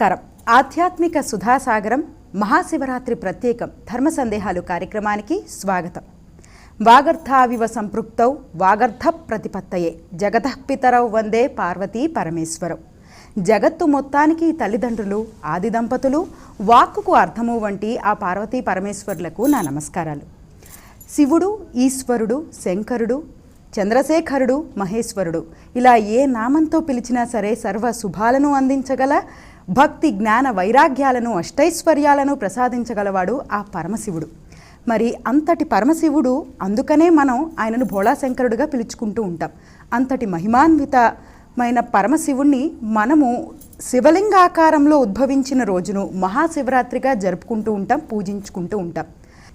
నమస్కారం. ఆధ్యాత్మిక సుధాసాగరం మహాశివరాత్రి ప్రత్యేకం ధర్మ సందేహాలు కార్యక్రమానికి స్వాగతం. వాగర్థావివ సంపృక్తౌ వాగర్థ ప్రతిపత్తయే. జగతఃపితరౌ వందే పార్వతీ పరమేశ్వరం. జగత్తు మొత్తానికి తల్లిదండ్రులు ఆది దంపతులు వాక్కుకు అర్థము వంటి ఆ పార్వతీ పరమేశ్వరులకు నా నమస్కారాలు. శివుడు ఈశ్వరుడు శంకరుడు చంద్రశేఖరుడు మహేశ్వరుడు ఇలా ఏ నామంతో పిలిచినా సరే సర్వ శుభాలను అందించగల భక్తి జ్ఞాన వైరాగ్యాలను అష్టైశ్వర్యాలను ప్రసాదించగలవాడు ఆ పరమశివుడు. మరి అంతటి పరమశివుడు అందుకనే మనం ఆయనను భోళాశంకరుడుగా పిలుచుకుంటూ ఉంటాం. అంతటి మహిమాన్వితమైన పరమశివుణ్ణి మనము శివలింగాకారంలో ఉద్భవించిన రోజును మహాశివరాత్రిగా జరుపుకుంటూ ఉంటాం పూజించుకుంటూ ఉంటాం.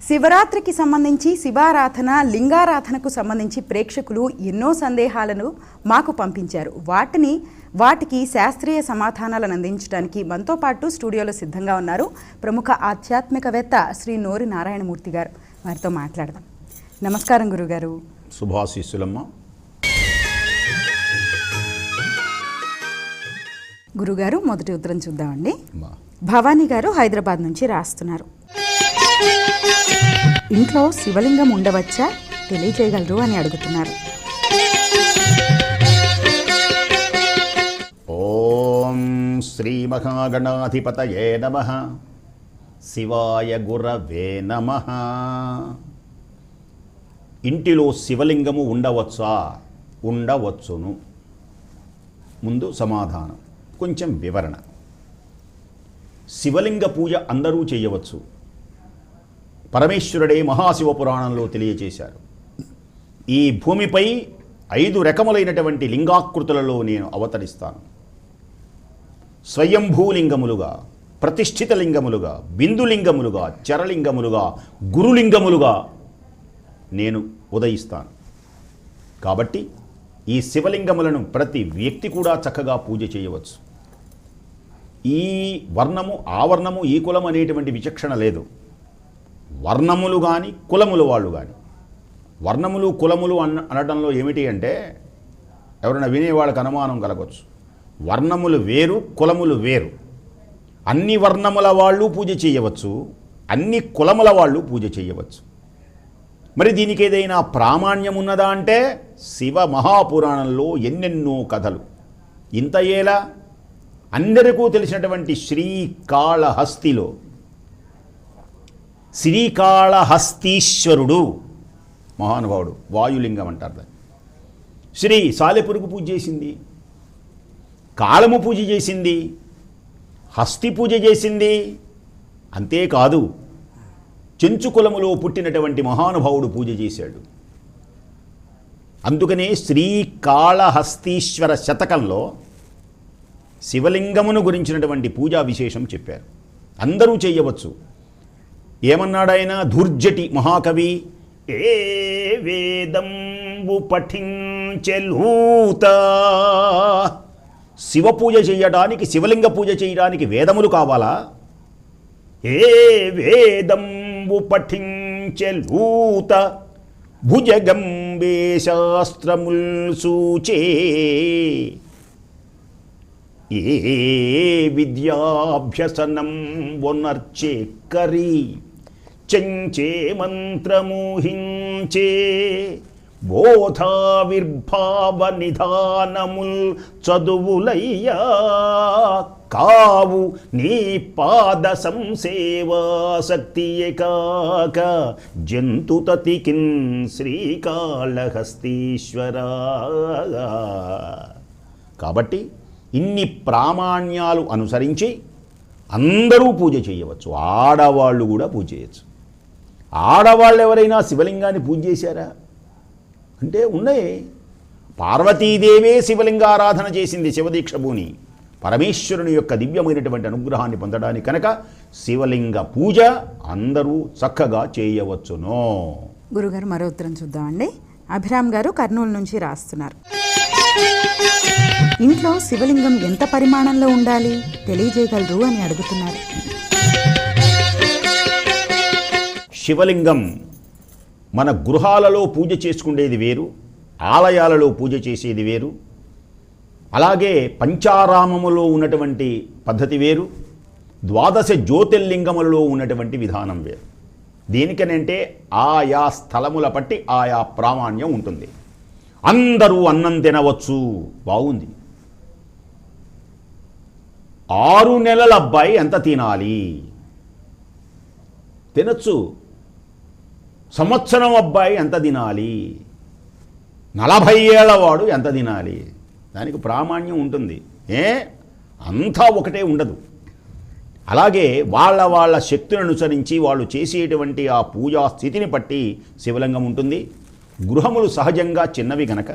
శివరాత్రికి సంబంధించి శివారాధన లింగారాధనకు సంబంధించి ప్రేక్షకులు ఎన్నో సందేహాలను మాకు పంపించారు. వాటిని వాటికి శాస్త్రీయ సమాధానాలను అందించడానికి మనతో పాటు స్టూడియోలో సిద్ధంగా ఉన్నారు ప్రముఖ ఆధ్యాత్మికవేత్త శ్రీ నోరి నారాయణమూర్తి గారు. వారితో మాట్లాడదాం. నమస్కారం గురుగారు. శుభాశీస్సులమ్మ. గురుగారు మొదటి ఉత్తరం చూద్దామండి. భవానీ గారు హైదరాబాద్ నుంచి రాస్తున్నారు. ఇంట్లో శివలింగం ఉండవచ్చా? తెలియజేయగలరు అని అడుగుతున్నారు. ఓం శ్రీ మహాగణాధిపతయే నమ. శివాయ గురవే నమ. ఇంటిలో శివలింగము ఉండవచ్చా? ఉండవచ్చును. ముందు సమాధానం కొంచెం వివరణ. శివలింగ పూజ అందరూ చేయవచ్చు. పరమేశ్వరుడే మహాశివ పురాణంలో తెలియచేశారు ఈ భూమిపై ఐదు రకములైనటువంటి లింగాకృతులలో నేను అవతరిస్తాను. స్వయంభూలింగములుగా ప్రతిష్ఠిత లింగములుగా బిందులింగములుగా చరలింగములుగా గురులింగములుగా నేను ఉదయిస్తాను. కాబట్టి ఈ శివలింగములను ప్రతి వ్యక్తి కూడా చక్కగా పూజ చేయవచ్చు. ఈ వర్ణము ఆ వర్ణము ఈ కులం అనేటువంటి విచక్షణ లేదు. వర్ణములు కానీ కులములు వాళ్ళు కానీ వర్ణములు కులములు అన్న అనడంలో ఏమిటి అంటే ఎవరైనా వినేవాళ్ళకి అనుమానం కలగవచ్చు వర్ణములు వేరు కులములు వేరు. అన్ని వర్ణముల వాళ్ళు పూజ చేయవచ్చు అన్ని కులముల వాళ్ళు పూజ చేయవచ్చు. మరి దీనికి ఏదైనా ప్రామాణ్యం ఉన్నదా అంటే శివ మహాపురాణంలో ఎన్నెన్నో కథలు. ఇంత ఏలా? అందరికీ తెలిసినటువంటి శ్రీకాళహస్తిలో శ్రీకాళహస్తీశ్వరుడు. మహానుభావుడు వాయులింగం అంటారు దాన్ని. శ్రీ సాలెపురుగు పూజ చేసింది. కాళము పూజ చేసింది. హస్తి పూజ చేసింది. అంతేకాదు చెంచు కులములో పుట్టినటువంటి మహానుభావుడు పూజ చేశాడు. అందుకనే శ్రీకాళహస్తీశ్వర శతకంలో శివలింగమును గురించినటువంటి పూజా విశేషం చెప్పారు. అందరూ చేయవచ్చు. ఏమన్నాడాయన ధూర్జటి మహాకవి? ఏ వేదంబు పఠించెలూత. శివ పూజ చేయడానికి శివలింగ పూజ చేయడానికి వేదములు కావాలా? ఏ వేదంబు పఠించెలూత. భుజగంబే శాస్త్రముల్ సూచే. ఏ విద్యాభ్యసనం వనర్చే కరీ. చెంచే మంత్రమూహించే. బోధావిర్భావ నిధానముల్ చదువులయ్యా. కావు నీ పాద సంసేవాసక్తియే కాక జంతుతతికిన్ శ్రీకాళహస్తీశ్వరా కాబట్టి ఇన్ని ప్రామాణ్యాలు అనుసరించి అందరూ పూజ చేయవచ్చు. ఆడవాళ్ళు కూడా పూజ చేయొచ్చు. ఆడవాళ్ళు ఎవరైనా శివలింగాన్ని పూజ చేశారా? అంటే ఉన్నాయి. పార్వతీదేవే శివలింగారాధన చేసింది శివదీక్ష భూని పరమేశ్వరుని యొక్క దివ్యమైనటువంటి అనుగ్రహాన్ని పొందడానికి కనుక శివలింగ పూజ అందరూ చక్కగా చేయవచ్చును. గురుగారు మరో ఉత్తరం చూద్దామండి అభిరామ్ గారు కర్నూలు నుంచి రాస్తున్నారు. ఇంట్లో శివలింగం ఎంత పరిమాణంలో ఉండాలి? తెలియజేయగలరు అని అడుగుతున్నారు. శివలింగం మన గృహాలలో పూజ చేసుకునేది వేరు ఆలయాలలో పూజ చేసేది వేరు అలాగే పంచారామములో ఉన్నటువంటి పద్ధతి వేరు ద్వాదశ జ్యోతిర్లింగములలో ఉన్నటువంటి విధానం వేరు. దేనికనంటే ఆయా స్థలముల బట్టి ఆయా ప్రామాణ్యం ఉంటుంది. అందరూ అన్నం తినవచ్చు. బాగుంది. ఆరు నెలల అబ్బాయి ఎంత తినాలి? తినచ్చు. సంవత్సరం అబ్బాయి ఎంత తినాలి? నలభై ఏళ్ళవాడు ఎంత తినాలి? దానికి ప్రామాణ్యం ఉంటుంది. ఏ? అంతా ఒకటే ఉండదు. అలాగే వాళ్ళ వాళ్ళ శక్తులను అనుసరించి వాళ్ళు చేసేటువంటి ఆ పూజా స్థితిని బట్టి శివలింగం ఉంటుంది. గృహములు సహజంగా చిన్నవి గనక.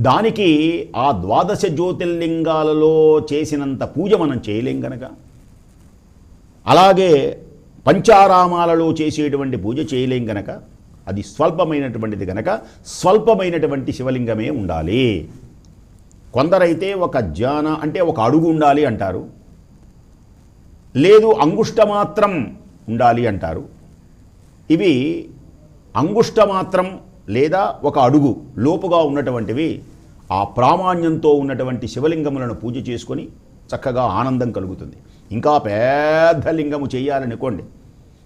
దానికి ఆ ద్వాదశ జ్యోతిర్లింగాలలో చేసినంత పూజ మనం చేయలేం గనక. అలాగే పంచారామాలలో చేసేటువంటి పూజ చేయలేం గనక అది స్వల్పమైనటువంటిది గనక స్వల్పమైనటువంటి శివలింగమే ఉండాలి. కొందరైతే ఒక ధ్యాన అంటే ఒక అడుగు ఉండాలి అంటారు. లేదు అంగుష్ట మాత్రం ఉండాలి అంటారు. ఇవి అంగుష్ట మాత్రం లేదా ఒక అడుగు లోపుగా ఉన్నటువంటివి ఆ ప్రామాణ్యంతో ఉన్నటువంటి శివలింగములను పూజ చేసుకొని చక్కగా ఆనందం కలుగుతుంది. ఇంకా పెద్ద లింగము చేయాలనుకోండి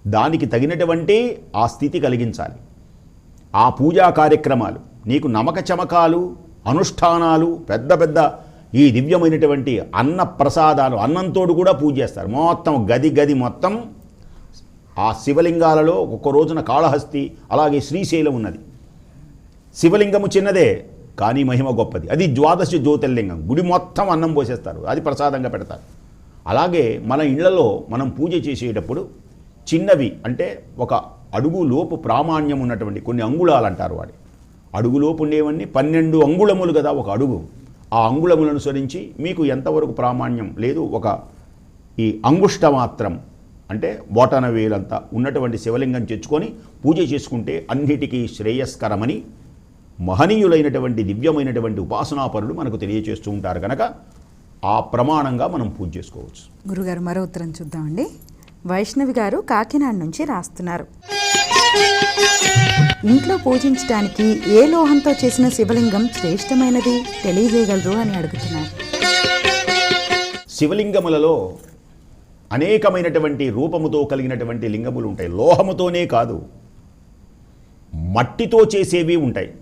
దానికి తగినటువంటి ఆ స్థితి కలిగించాలి. ఆ పూజా కార్యక్రమాలు నీకు నమక చమకాలు అనుష్ఠానాలు పెద్ద పెద్ద ఈ దివ్యమైనటువంటి అన్న ప్రసాదాలు అన్నంతోడు కూడా పూజ చేస్తారు. మొత్తం గది గది మొత్తం ఆ శివలింగాలలో ఒక్క రోజున కాళహస్తి అలాగే శ్రీశైలం ఉన్నది. శివలింగము చిన్నదే కానీ మహిమ గొప్పది. అది ద్వాదశ జ్యోతిర్లింగం. గుడి మొత్తం అన్నం పోసేస్తారు. అది ప్రసాదంగా పెడతారు. అలాగే మన ఇళ్ళలో మనం పూజ చేసేటప్పుడు చిన్నవి అంటే ఒక అడుగులోపు ప్రామాణ్యం ఉన్నటువంటి కొన్ని అంగుళాలు అంటారు వాడి అడుగులోపు ఉండేవన్నీ పన్నెండు అంగుళములు కదా ఒక అడుగు. ఆ అంగుళములను అనుసరించి మీకు ఎంతవరకు ప్రామాణ్యం లేదు ఒక ఈ అంగుష్ట మాత్రం అంటే బోటన వేలంతా ఉన్నటువంటి శివలింగం తెచ్చుకొని పూజ చేసుకుంటే అన్నిటికీ శ్రేయస్కరమని మహనీయులైనటువంటి దివ్యమైనటువంటి ఉపాసనాపరులు మనకు తెలియచేస్తూ ఉంటారు కనుక ఆ ప్రమాణంగా మనం పూజ చేసుకోవచ్చు. గురుగారు మరో ఉత్తరం చూద్దామండి. వైష్ణవి గారు కాకినాడ నుంచి రాస్తున్నారు. ఇంట్లో పూజించడానికి ఏ లోహంతో చేసిన శివలింగం శ్రేష్టమైనది తెలియజేయగలరు అని అడుగుతున్నారు. శివలింగములలో అనేకమైనటువంటి రూపముతో కలిగినటువంటి లింగములు ఉంటాయి. లోహముతోనే కాదు మట్టితో చేసేవి ఉంటాయి.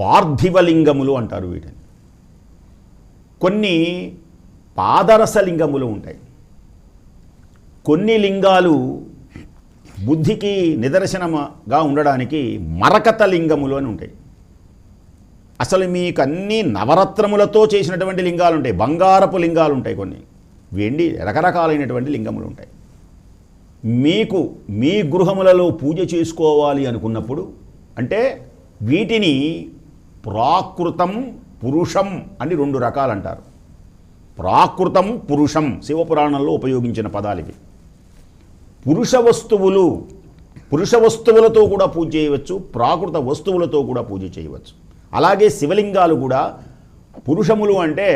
పార్థివలింగములు అంటారు వీటిని. కొన్ని పాదరస లింగములు ఉంటాయి. కొన్ని లింగాలు బుద్ధికి నిదర్శనముగా ఉండడానికి మరకత లింగములు అని ఉంటాయి. అసలు మీకు అన్ని నవరత్నములతో చేసినటువంటి లింగాలు ఉంటాయి. బంగారపు లింగాలు ఉంటాయి కొన్ని. వెండి రకరకాలైనటువంటి లింగములు ఉంటాయి. మీకు మీ గృహములలో పూజ చేసుకోవాలి అనుకున్నప్పుడు అంటే వీటిని ప్రాకృతం పురుషం అని రెండు రకాలు అంటారు ప్రాకృతం పురుషం శివపురాణంలో ఉపయోగించిన పదాలు ఇవి పురుష వస్తువులు పురుష వస్తువులతో కూడా పూజ చేయవచ్చు ప్రాకృత వస్తువులతో కూడా పూజ చేయవచ్చు. అలాగే శివలింగాలు కూడా పురుషములు అంటే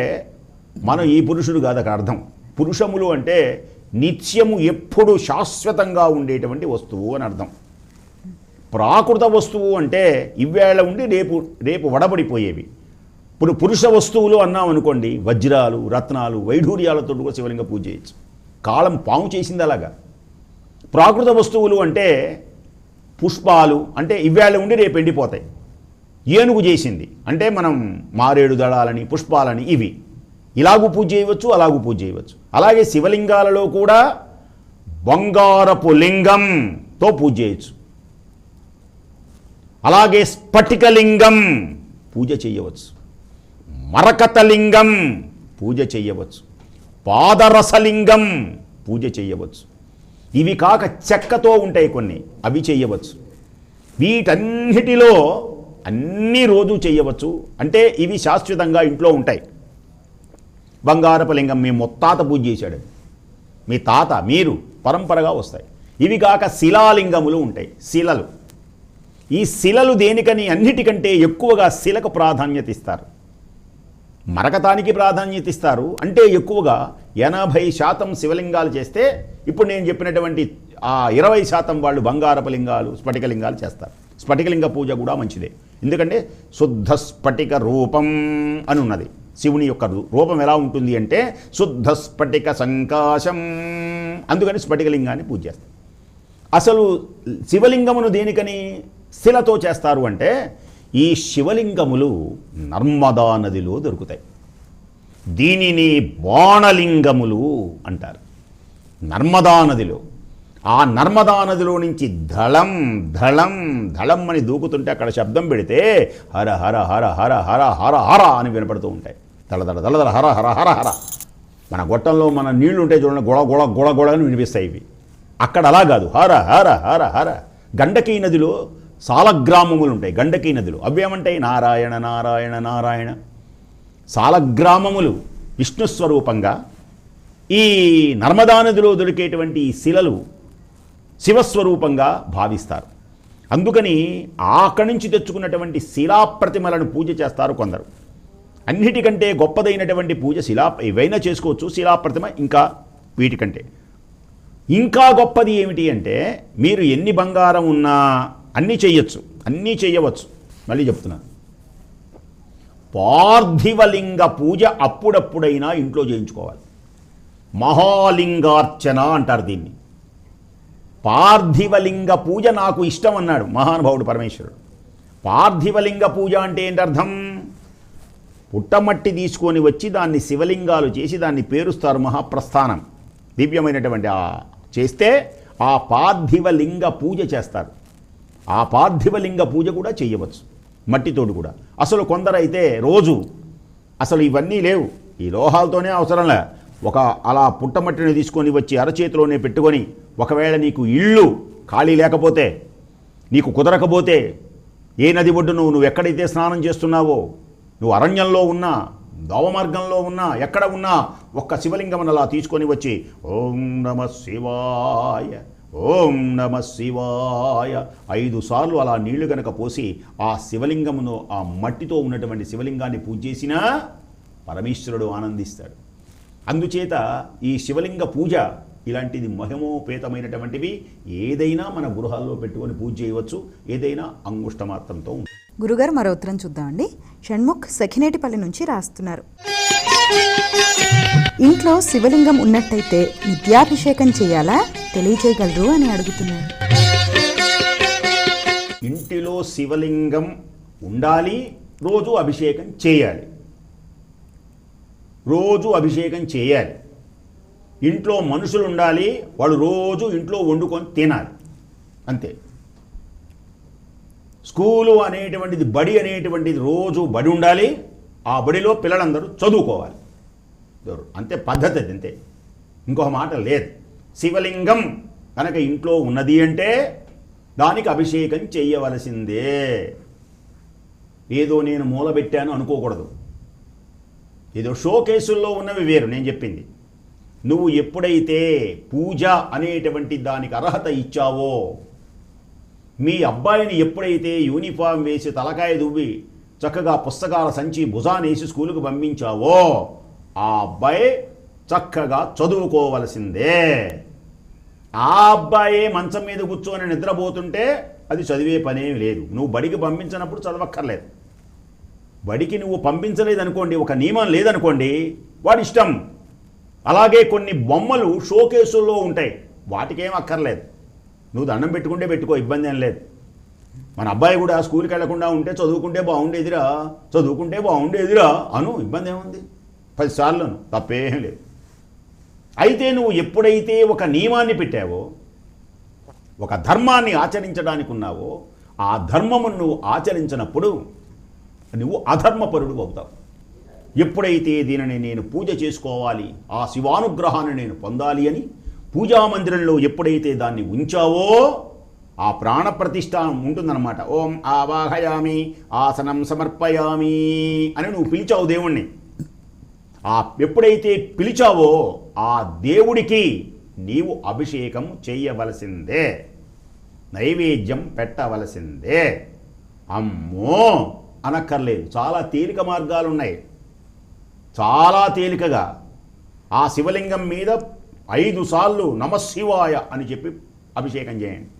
మనం ఈ పురుషుడు కాదు అక్కడ అర్థం. పురుషములు అంటే నిత్యము ఎప్పుడు శాశ్వతంగా ఉండేటువంటి వస్తువు అని అర్థం. ప్రాకృత వస్తువు అంటే ఇవేళ ఉండి రేపు రేపు వడబడిపోయేవి. ఇప్పుడు పురుష వస్తువులు అన్నాం అనుకోండి వజ్రాలు రత్నాలు వైఢూర్యాలతో కూడా శివలింగ పూజ చేయొచ్చు. కాలం పాము చేసింది అలాగా. ప్రాకృత వస్తువులు అంటే పుష్పాలు అంటే ఇవేళ ఉండి రేపు ఎండిపోతాయి. ఏనుగు చేసింది అంటే మనం మారేడు దళాలని పుష్పాలని ఇవి. ఇలాగూ పూజ చేయవచ్చు అలాగూ పూజ చేయవచ్చు. అలాగే శివలింగాలలో కూడా బంగారపు లింగంతో పూజ చేయొచ్చు. అలాగే స్ఫటికలింగం పూజ చేయవచ్చు. మరకతలింగం పూజ చేయవచ్చు. పాదరసలింగం పూజ చేయవచ్చు. ఇవి కాక చెక్కతో ఉంటాయి కొన్ని అవి చేయవచ్చు. వీటన్నిటిలో అన్ని రోజు చేయవచ్చు. అంటే ఇవి శాశ్వతంగా ఇంట్లో ఉంటాయి. బంగారపు లింగం మీ మొత్తాత పూజ చేశాడు. మీ తాత మీరు పరంపరగా వస్తాయి. ఇవి కాక శిలాలింగములు ఉంటాయి శిలలు. ఈ శిలలు దేనికని? అన్నిటికంటే ఎక్కువగా శిలకు ప్రాధాన్యత ఇస్తారు. మరకతానికి ప్రాధాన్యత ఇస్తారు అంటే ఎక్కువగా ఎనభై శాతం శివలింగాలు చేస్తే ఇప్పుడు నేను చెప్పినటువంటి ఆ ఇరవై శాతం వాళ్ళు బంగారపు లింగాలు స్ఫటికలింగాలు చేస్తారు. స్ఫటికలింగ పూజ కూడా మంచిదే. ఎందుకంటే శుద్ధ స్ఫటిక రూపం అని ఉన్నది. శివుని యొక్క రూపం ఎలా ఉంటుంది అంటే శుద్ధ స్ఫటిక సంకాశం. అందుకని స్ఫటికలింగాన్ని పూజ చేస్తారు. అసలు శివలింగమును దేనికని శిలతో చేస్తారు అంటే ఈ శివలింగములు నర్మదా నదిలో దొరుకుతాయి. దీనిని బాణలింగములు అంటారు. నర్మదా నదిలో. ఆ నర్మదా నదిలో నుంచి ధళం ధళం ధళం అని దూకుతుంటే అక్కడ శబ్దం పెడితే హర హర హర హర హర హర హర అని వినపడుతూ ఉంటాయి. దళదళ దళదళ హర హర హర హర. మన గొట్టంలో మన నీళ్ళు ఉంటాయి చూడండి గొడ గొడ గొడ గొడ అని వినిపిస్తాయి ఇవి. అక్కడ అలా కాదు. హర హర హర హర. గండకీ నదిలో సాలగ్రామములు ఉంటాయి గండకీ నదులు. అవి ఏమంటాయి నారాయణ నారాయణ నారాయణ. సాలగ్రామములు విష్ణు స్వరూపంగా ఈ నర్మదా నదిలో దొరికేటువంటి ఈ శిలలు శివస్వరూపంగా భావిస్తారు. అందుకని అక్కడి నుంచి తెచ్చుకున్నటువంటి శిలా ప్రతిమలను పూజ చేస్తారు కొందరు. అన్నిటికంటే గొప్పదైనటువంటి పూజ శిలా ఏవైనా చేసుకోవచ్చు శిలా ప్రతిమ ఇంకా వీటికంటే. ఇంకా గొప్పది ఏమిటి అంటే మీరు ఎన్ని బంగారం ఉన్నా అన్నీ చేయొచ్చు అన్నీ చేయవచ్చు మళ్ళీ చెప్తున్నాను పార్థివలింగ పూజ అప్పుడప్పుడైనా ఇంట్లో చేయించుకోవాలి. మహాలింగార్చన అంటారు దీన్ని. పార్థివలింగ పూజ నాకు ఇష్టం అన్నాడు మహానుభావుడు పరమేశ్వరుడు. పార్థివలింగ పూజ అంటే ఏంటర్థం? పుట్టమట్టి తీసుకొని వచ్చి దాన్ని శివలింగాలు చేసి దాన్ని పేరుస్తారు మహాప్రస్థానం. దివ్యమైనటువంటి ఆ చేస్తే ఆ పార్థివలింగ పూజ చేస్తారు. ఆ పార్థివలింగ పూజ కూడా చేయవచ్చు. మట్టితోడు కూడా. అసలు కొందరైతే రోజు అసలు ఇవన్నీ లేవు. ఈ లోహాలతోనే అవసరంలే ఒక అలా పుట్టమట్టిని తీసుకొని వచ్చి అరచేతిలోనే పెట్టుకొని ఒకవేళ నీకు ఇళ్ళు ఖాళీ లేకపోతే నీకు కుదరకపోతే ఏ నది ఒడ్డును నువ్వు ఎక్కడైతే స్నానం చేస్తున్నావో నువ్వు అరణ్యంలో ఉన్నా దోవ మార్గంలో ఉన్నా ఎక్కడ ఉన్నా ఒక్క శివలింగం అలా తీసుకొని వచ్చి ఓం నమ శివాయ ఓం నమ శివాయ. ఐదు సార్లు అలా నీళ్ళు గనక పోసి ఆ శివలింగమును ఆ మట్టితో ఉన్నటువంటి శివలింగాన్ని పూజ చేసినా పరమేశ్వరుడు ఆనందిస్తాడు. అందుచేత ఈ శివలింగ పూజ ఇలాంటిది మహిమోపేతమైనటువంటివి ఏదైనా మన గృహాల్లో పెట్టుకొని పూజ చేయవచ్చు. ఏదైనా అంగుష్టమాత్రంతో గురుగారు మరో ఉత్తరం చూద్దామండి షణ్ముఖ్ సఖినేటిపల్లి నుంచి రాస్తున్నారు. ఇంట్లో శివలింగం ఉన్నట్టయితే నిత్యాభిషేకం చేయాలా? తెలియచేయగలరు అని అడుగుతున్నాను. ఇంటిలో శివలింగం ఉండాలి రోజు అభిషేకం చేయాలి. రోజు అభిషేకం చేయాలి. ఇంట్లో మనుషులు ఉండాలి వాళ్ళు రోజు ఇంట్లో వండుకొని తినాలి. అంతే. స్కూలు అనేటువంటిది బడి అనేటువంటిది రోజు బడి ఉండాలి ఆ బడిలో పిల్లలందరూ చదువుకోవాలి. అంతే పద్ధతి అది అంతే. ఇంకొక మాట లేదు. శివలింగం కనుక ఇంట్లో ఉన్నది అంటే దానికి అభిషేకం చేయవలసిందే ఏదో నేను మూలబెట్టాను అనుకోకూడదు. ఏదో షో కేసుల్లో ఉన్నవి వేరు నేను చెప్పింది. నువ్వు ఎప్పుడైతే పూజ అనేటువంటి దానికి అర్హత ఇచ్చావో మీ అబ్బాయిని ఎప్పుడైతే యూనిఫామ్ వేసి తలకాయ దువ్వి చక్కగా పుస్తకాల సంచి భుజానేసి స్కూలుకు పంపించావో ఆ అబ్బాయి చక్కగా చదువుకోవలసిందే. ఆ అబ్బాయే మంచం మీద కూర్చొని నిద్రపోతుంటే అది చదివే పనేమి లేదు. నువ్వు బడికి పంపించినప్పుడు చదవక్కర్లేదు. బడికి నువ్వు పంపించలేదు అనుకోండి ఒక నియమం లేదనుకోండి వాడి ఇష్టం. అలాగే కొన్ని బొమ్మలు షోకేసుల్లో ఉంటాయి. వాటికేం అక్కర్లేదు. నువ్వు దండం పెట్టుకుంటే పెట్టుకో ఇబ్బంది ఏం లేదు. మన అబ్బాయి కూడా స్కూల్కి వెళ్ళకుండా ఉంటే చదువుకుంటే బాగుండేదిరా చదువుకుంటే బాగుండేదిరా అను ఇబ్బంది ఏముంది? పదిసార్లను తప్పేం లేదు. అయితే నువ్వు ఎప్పుడైతే ఒక నియమాన్ని పెట్టావో ఒక ధర్మాన్ని ఆచరించడానికి ఉన్నావో ఆ ధర్మమును నువ్వు ఆచరించినప్పుడు నువ్వు అధర్మపరుడు అవుతావు. ఎప్పుడైతే దీనిని నేను పూజ చేసుకోవాలి ఆ శివానుగ్రహాన్ని నేను పొందాలి అని పూజా మందిరంలో ఎప్పుడైతే దాన్ని ఉంచావో ఆ ప్రాణప్రతిష్ట ఉంటుందన్నమాట. ఓం ఆవాహయామి ఆసనం సమర్పయామి అని నువ్వు పిలిచావు దేవుణ్ణి. ఆ ఎప్పుడైతే పిలిచావో ఆ దేవుడికి నీవు అభిషేకం చేయవలసిందే. నైవేద్యం పెట్టవలసిందే. అమ్మో! అనక్కర్లేదు. చాలా తేలిక మార్గాలు ఉన్నాయి చాలా తేలికగా. ఆ శివలింగం మీద ఐదు సార్లు నమశివాయ అని చెప్పి అభిషేకం చేయండి.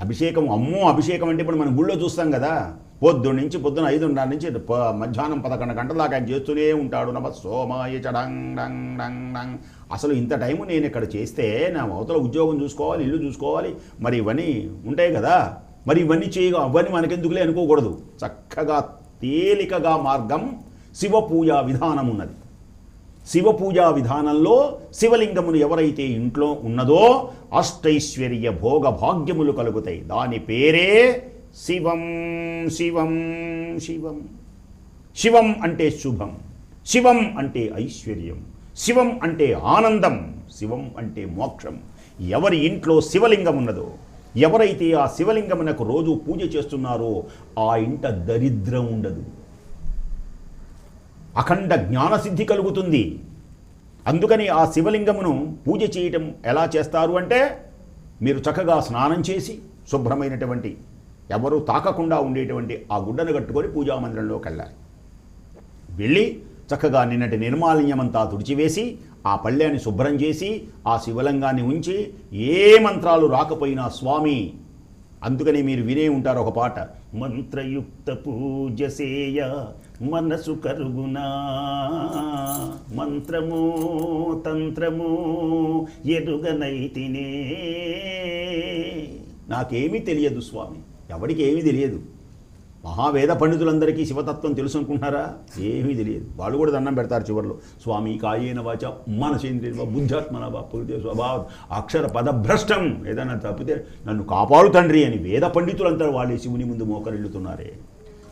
అభిషేకం అమ్మో! అభిషేకం అంటే ఇప్పుడు మనం గుళ్ళో చూస్తాం కదా. పొద్దు నుంచి పొద్దున ఐదున్నర నుంచి మధ్యాహ్నం పదకొండు గంటల దాకా ఆయన చేస్తూనే ఉంటాడు. నమ సోమాయ చడంగ్ డంగ్ డంగ్ డంగ్ అసలు ఇంత టైము నేను ఇక్కడ చేస్తే నా అవతల ఉద్యోగం చూసుకోవాలి ఇల్లు చూసుకోవాలి. మరి ఇవన్నీ ఉంటాయి కదా. మరి ఇవన్నీ చేయగా అవన్నీ మనకెందుకులే అనుకోకూడదు. చక్కగా తేలికగా మార్గం శివ పూజా విధానం ఉన్నది. శివ పూజా విధానంలో శివలింగమును ఎవరైతే ఇంట్లో ఉన్నదో అష్టైశ్వర్య భోగ భాగ్యములు కలుగుతాయి. దాని పేరే శివం శివం శివం. శివం అంటే శుభం శివం అంటే ఐశ్వర్యం శివం అంటే ఆనందం శివం అంటే మోక్షం. ఎవరి ఇంట్లో శివలింగం ఉన్నదో ఎవరైతే ఆ శివలింగమునకు రోజు పూజ చేస్తున్నారో ఆ ఇంట దరిద్రం ఉండదు. అఖండ జ్ఞానసిద్ధి కలుగుతుంది. అందుకని ఆ శివలింగమును పూజ చేయటం ఎలా చేస్తారు అంటే మీరు చక్కగా స్నానం చేసి శుభ్రమైనటువంటి ఎవరు తాకకుండా ఉండేటువంటి ఆ గుడ్డను కట్టుకొని పూజామందిరంలోకి వెళ్ళాలి. వెళ్ళి చక్కగా నిన్నటి నిర్మాలిన్యమంతా తుడిచివేసి ఆ పళ్ళ్యాన్ని శుభ్రం చేసి ఆ శివలింగాన్ని ఉంచి ఏ మంత్రాలు రాకపోయినా స్వామి అందుకని మీరు వినే ఉంటారు ఒక పాట. మంత్రయుక్త పూజ సేయ మనసు కరుగునా మంత్రము తంత్రము ఎరుగనైతినే నాకేమీ తెలియదు స్వామి. ఎవరికి ఏమీ తెలియదు. మహావేద పండితులందరికీ శివతత్వం తెలుసు అనుకుంటున్నారా ఏమీ తెలియదు. వాళ్ళు కూడా దండం పెడతారు చివరిలో. స్వామి కాయేన వాచ మనసేంద్రియ బుద్ధాత్మన ప్రకృతి స్వభావ అక్షర పదభ్రష్టం ఏదైనా తప్పితే నన్ను కాపాడు తండ్రి అని వేద పండితులంతా వాళ్ళే శివుని ముందు మోకరిల్లుతున్నారే.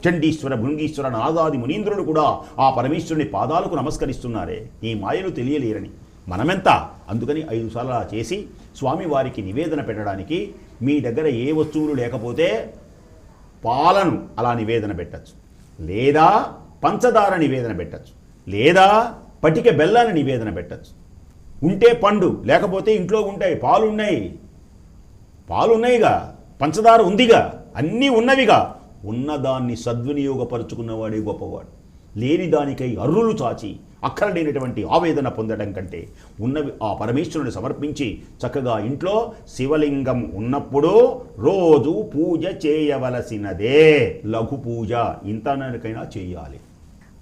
చండీశ్వర భృంగీశ్వర నాదాది మునీంద్రుడు కూడా ఆ పరమేశ్వరుని పాదాలకు నమస్కరిస్తున్నారే. ఈ మాయలు తెలియలేరని. మనమెంత? అందుకని ఐదు సార్లు అలా చేసి స్వామివారికి నివేదన పెట్టడానికి మీ దగ్గర ఏ వస్తువులు లేకపోతే పాలను అలా నివేదన పెట్టచ్చు. లేదా పంచదార నివేదన పెట్టచ్చు. లేదా పటిక బెల్లాన్ని నివేదన పెట్టచ్చు. ఉంటే పండు లేకపోతే ఇంట్లో ఉంటాయి పాలున్నాయి. పాలున్నాయిగా పంచదార ఉందిగా అన్నీ ఉన్నవిగా. ఉన్నదాన్ని సద్వినియోగపరుచుకున్నవాడే గొప్పవాడు. లేని దానికై అర్రులు చాచి అక్కరలేనటువంటి ఆవేదన పొందడం కంటే ఉన్నవి ఆ పరమేశ్వరుని సమర్పించి చక్కగా ఇంట్లో శివలింగం ఉన్నప్పుడు రోజు పూజ చేయవలసినదే. లఘు పూజ ఇంతనకైనా చేయాలి.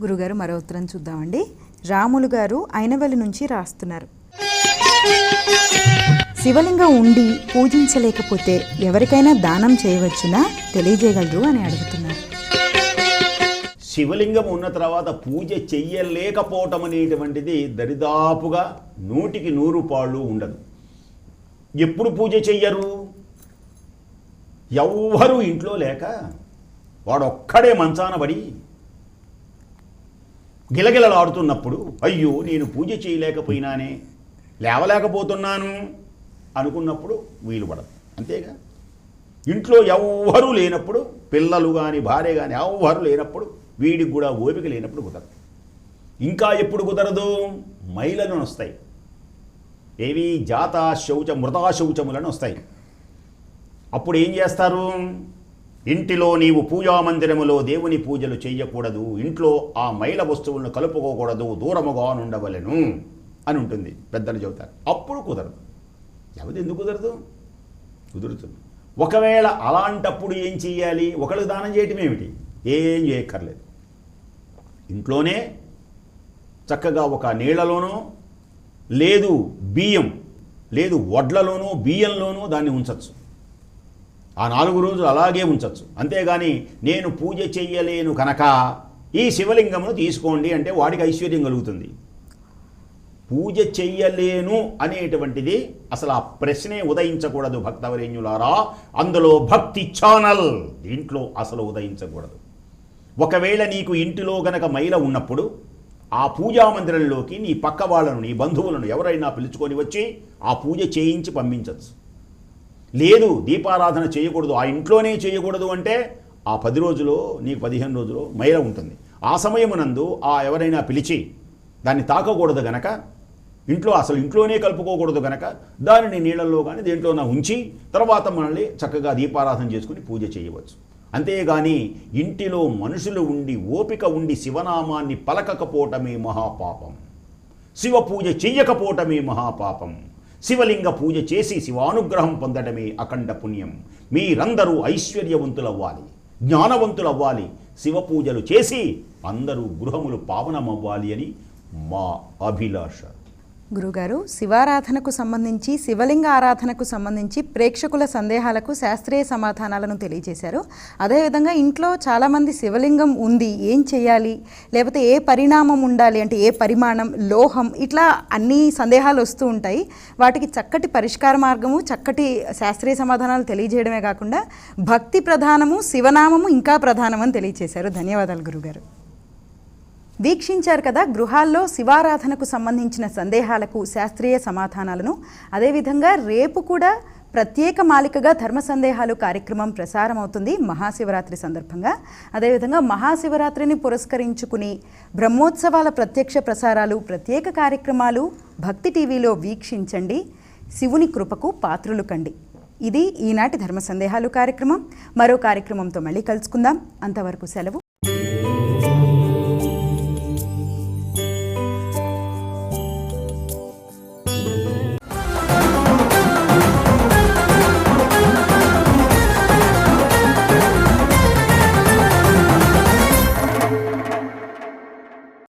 గురుగారు మరో ఉత్తరం చూద్దామండి. రాములు గారు అయినవల్లి నుంచి రాస్తున్నారు. శివలింగం ఉండి పూజించలేకపోతే ఎవరికైనా దానం చేయవచ్చునా? తెలియజేయగలరు అని అడుగుతున్నారు. శివలింగం ఉన్న తర్వాత పూజ చెయ్యలేకపోవటం అనేటువంటిది దరిదాపుగా నూటికి నూరు పాళ్ళు ఉండదు. ఎప్పుడు పూజ చెయ్యరు? ఎవ్వరూ ఇంట్లో లేక వాడొక్కడే మంచాన పడి గిలగిలలాడుతున్నప్పుడు అయ్యో నేను పూజ చేయలేకపోయినానే లేవలేకపోతున్నాను అనుకున్నప్పుడు వీలు పడదు. అంతేగా? ఇంట్లో ఎవ్వరూ లేనప్పుడు పిల్లలు కానీ భార్య కానీ ఎవ్వరు లేనప్పుడు వీడికి కూడా ఓపిక లేనప్పుడు కుదరదు. ఇంకా ఎప్పుడు కుదరదు? మైలను వస్తాయి ఏవి జాత శౌచ మృతా శౌచములను వస్తాయి అప్పుడు ఏం చేస్తారు? ఇంటిలో నీవు పూజా మందిరములో దేవుని పూజలు చేయకూడదు. ఇంట్లో ఆ మైల వస్తువులను కలుపుకోకూడదు. దూరముగా ఉండవలను అని ఉంటుంది పెద్దలు చెబుతారు. అప్పుడు కుదరదు. ఎవరు ఎందుకు కుదరదు? కుదురుతుంది. ఒకవేళ అలాంటప్పుడు ఏం చేయాలి ఒకరికి దానం చేయటం ఏమిటి? ఏం చేయక్కర్లేదు. ఇంట్లోనే చక్కగా ఒక నీళ్ళలోనో లేదు బియ్యం లేదు వడ్లలోనూ బియ్యంలోనూ దాన్ని ఉంచచ్చు. ఆ నాలుగు రోజులు అలాగే ఉంచచ్చు. అంతేగాని నేను పూజ చెయ్యలేను కనుక ఈ శివలింగమును తీసుకోండి అంటే వాడికి ఐశ్వర్యం కలుగుతుంది. పూజ చెయ్యలేను అనేటువంటిది అసలు ఆ ప్రశ్నే ఉదయించకూడదు భక్తవరేణ్యులారా. అందులో భక్తి ఛానల్ దీంట్లో అసలు ఉదయించకూడదు. ఒకవేళ నీకు ఇంటిలో గనక మైల ఉన్నప్పుడు ఆ పూజా మందిరంలోకి నీ పక్క వాళ్ళను నీ బంధువులను ఎవరైనా పిలుచుకొని వచ్చి ఆ పూజ చేయించి పంపించవచ్చు లేదు దీపారాధన చేయకూడదు ఆ ఇంట్లోనే చేయకూడదు అంటే ఆ పది రోజులో నీకు పదిహేను రోజులో మైల ఉంటుంది. ఆ సమయమునందు ఆ ఎవరైనా పిలిచి దాన్ని తాకకూడదు గనక ఇంట్లో అసలు ఇంట్లోనే కలుపుకోకూడదు గనక దానిని నీళ్ళల్లో కానీ దేంట్లోనా ఉంచి తర్వాత మనల్ని చక్కగా దీపారాధన చేసుకుని పూజ చేయవచ్చు. అంతేగాని ఇంటిలో మనుషులు ఉండి ఓపిక ఉండి శివనామాన్ని పలకకపోవటమే మహాపాపం. శివ పూజ చెయ్యకపోవటమే మహాపాపం. శివలింగ పూజ చేసి శివానుగ్రహం పొందడమే అఖండ పుణ్యం. మీరందరూ ఐశ్వర్యవంతులవ్వాలి జ్ఞానవంతులు అవ్వాలి శివ పూజలు చేసి అందరూ గృహములు పావనమవ్వాలి అని మా అభిలాష. గురుగారు శివారాధనకు సంబంధించి శివలింగ ఆరాధనకు సంబంధించి ప్రేక్షకుల సందేహాలకు శాస్త్రీయ సమాధానాలను తెలియజేశారు. అదేవిధంగా ఇంట్లో చాలామంది శివలింగం ఉంది ఏం చేయాలి? లేకపోతే ఏ పరిణామం ఉండాలి? అంటే ఏ పరిమాణం? లోహం? ఇట్లా అన్ని సందేహాలు వస్తూ ఉంటాయి. వాటికి చక్కటి పరిష్కార మార్గము చక్కటి శాస్త్రీయ సమాధానాలు తెలియజేయడమే కాకుండా భక్తి ప్రధానము శివనామము ఇంకా ప్రధానమని తెలియజేశారు. ధన్యవాదాలు గురుగారు. వీక్షించారు కదా గృహాల్లో శివారాధనకు సంబంధించిన సందేహాలకు శాస్త్రీయ సమాధానాలను. అదేవిధంగా రేపు కూడా ప్రత్యేక మాలికగా ధర్మ సందేహాలు కార్యక్రమం ప్రసారం అవుతుంది మహాశివరాత్రి సందర్భంగా. అదేవిధంగా మహాశివరాత్రిని పురస్కరించుకుని బ్రహ్మోత్సవాల ప్రత్యక్ష ప్రసారాలు ప్రత్యేక కార్యక్రమాలు భక్తి టీవీలో వీక్షించండి. శివుని కృపకు పాత్రులు కండి. ఇది ఈనాటి ధర్మ సందేహాలు కార్యక్రమం. మరో కార్యక్రమంతో మళ్ళీ కలుసుకుందాం. అంతవరకు సెలవు.